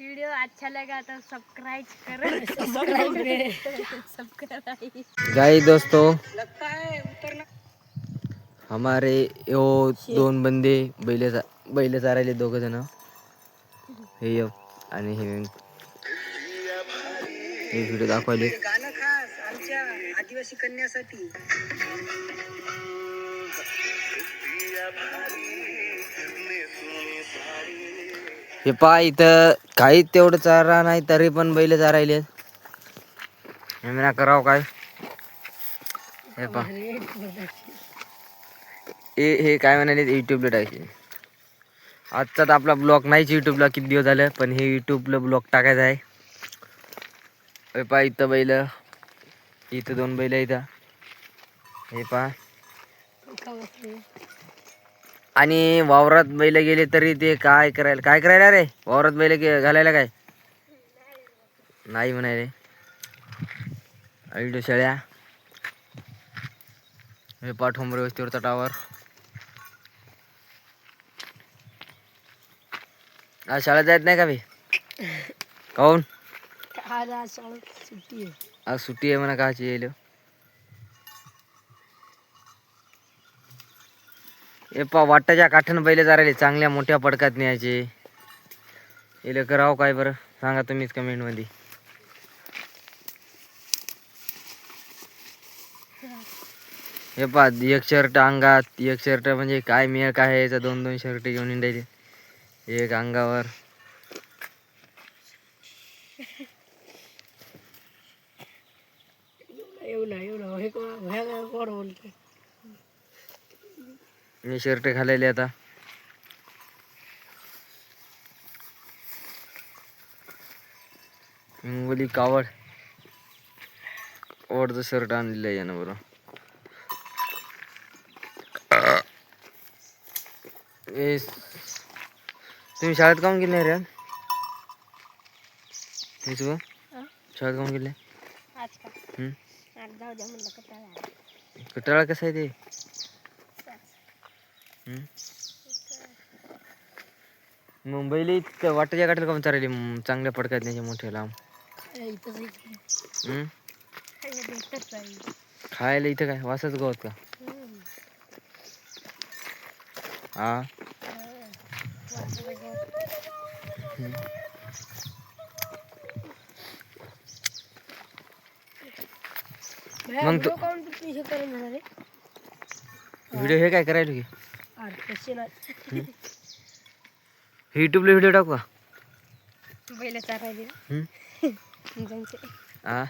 Video अच्छा लगा तो सब्सक्राइब करो. सब्सक्राइब गाई दोस्तों. हमारे यो दोन बंदे बैल बैल चारायले दोघ जण. हे यो आणि हे हे व्हिडिओ दाखवले गाणं खास आमच्या आदिवासी कन्यासाठी. हे पहा इथं काही तेवढं चारा नाही तरी पण बैल चारायले हे म्हणा करावं काय? हे पहा. हे हे काय म्हणाले युट्यूबला टाकायचे. आजचा तर आपला ब्लॉग नाहीच युट्यूबला किती दिवस झालं पण हे युट्यूबला ब्लॉग टाकायचा आहे. हे पहा इथं बैल. इथं दोन बैल इथं हे पहा. आणि वावरात बैल गेले तरी ते काय करायला काय करायला रे? वावरात बैल गे- घालायला काय? नाही म्हणायले आईडो शेळ्या. हे पाठोंबर वस्तीवरचा टावर आज शाळेत जायत नाही का बे काऊन? सुट्टी आज सुट्टी आहे म्हणा काची येईल हे पा वाटाच्या काठन बैल जायला चांगल्या मोठ्या पडकात न्यायचे. येले करावं काय बरं? सांगा तुम्हीच कमेंटमध्ये हे पा एक शर्ट अंगात एक शर्ट म्हणजे काय मेळ काय आहे याचा? दोन दोन शर्ट घेऊन हिंडायचे एक अंगावर. येऊ ना येऊ ना हे कोण बोलते मी शर्ट घालायले आता. हिंगोली कावड. कावडचं शर्ट आणलेलं आहे यानं बरं. ए तुम्ही शाळेत काऊन गेले रे? हे? शाळेत काऊन गेले? कटाळा कसा आहे ते? मुंबईला इतकं वाटाच्या काटेल काऊन चालले? चांगल्या पडकात नाही मोठ्या लांब. हम्म? खायला इथं काय? वासच गवत का? हा. मग तू व्हिडिओ हे काय करायला की? युट्यूबला व्हिडिओ टाकू का? बैल चारायली. हम्म? हा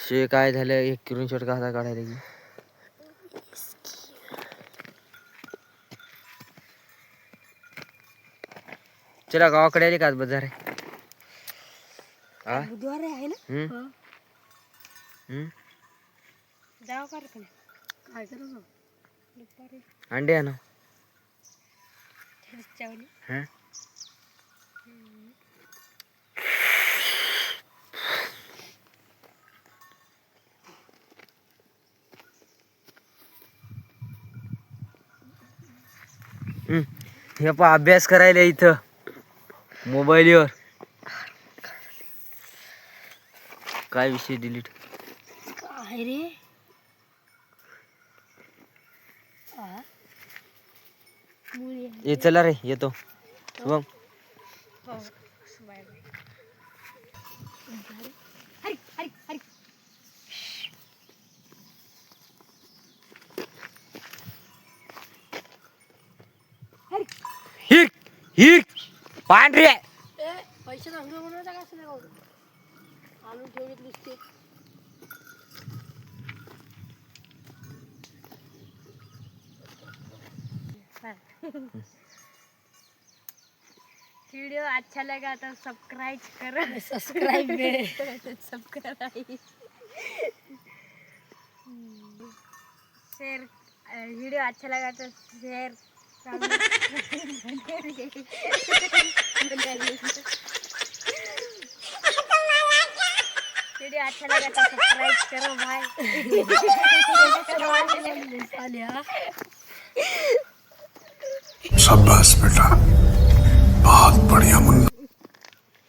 शे काय झालं? एक किरून शर्ट कसा काढायला की चला गावाकडे आली का आज बाजार? आहे हा? बुधवार आहे ना? हम्म? हम्म? जाऊ का रे पण काय करायचं? दुपारी. अंडे आणा. चावली. हा? हम्म. हे पा अभ्यास करायला इथं. मोबाईलवर. काय विषय डिलीट काय रे? ये चला रे येतो. हरी हिर हिर पांढरे पैसे चांगले बनवायचा का असं नाही आणून ठेवलेत नुसते. वीडियो अच्छा लगा तो सब्सक्राइब करो. सबस्क्राईब सब्सक्राइब शेयर वीडियो अच्छा लगा तो शेयर वीडियो अच्छा लगा तो सब्सक्राइब करो भाई. आले शाबाश बेटा। बहुत बढ़िया मुन्ना।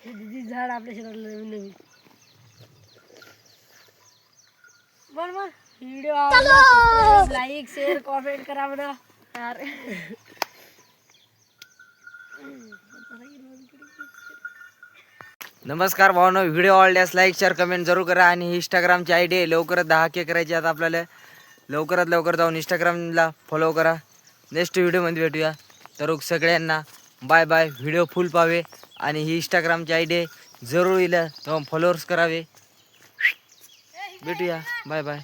दीदी झाड आपल्या शेतातलं नवीन नवीन बर बर व्हिडिओ लाईक शेअर कॉमेंट करा म्हणा नमस्कार भावनो व्हिडिओ आवडल्यास लाईक शेअर कमेंट जरूर करा आणि इंस्टाग्रामची आय डी आहे लवकरच दहा के करायची आता आपल्याला. लवकरात लवकर जाऊन इंस्टाग्रामला फॉलो करा. नेक्स्ट व्हिडिओमध्ये भेटूया. तर सगळ्यांना बाय बाय व्हिडिओ फुल पाहावे आणि ही इंस्टाग्रामची आय डी जरूर येईल तेव्हा फॉलोअर्स करावे. भेटूया. Bye bye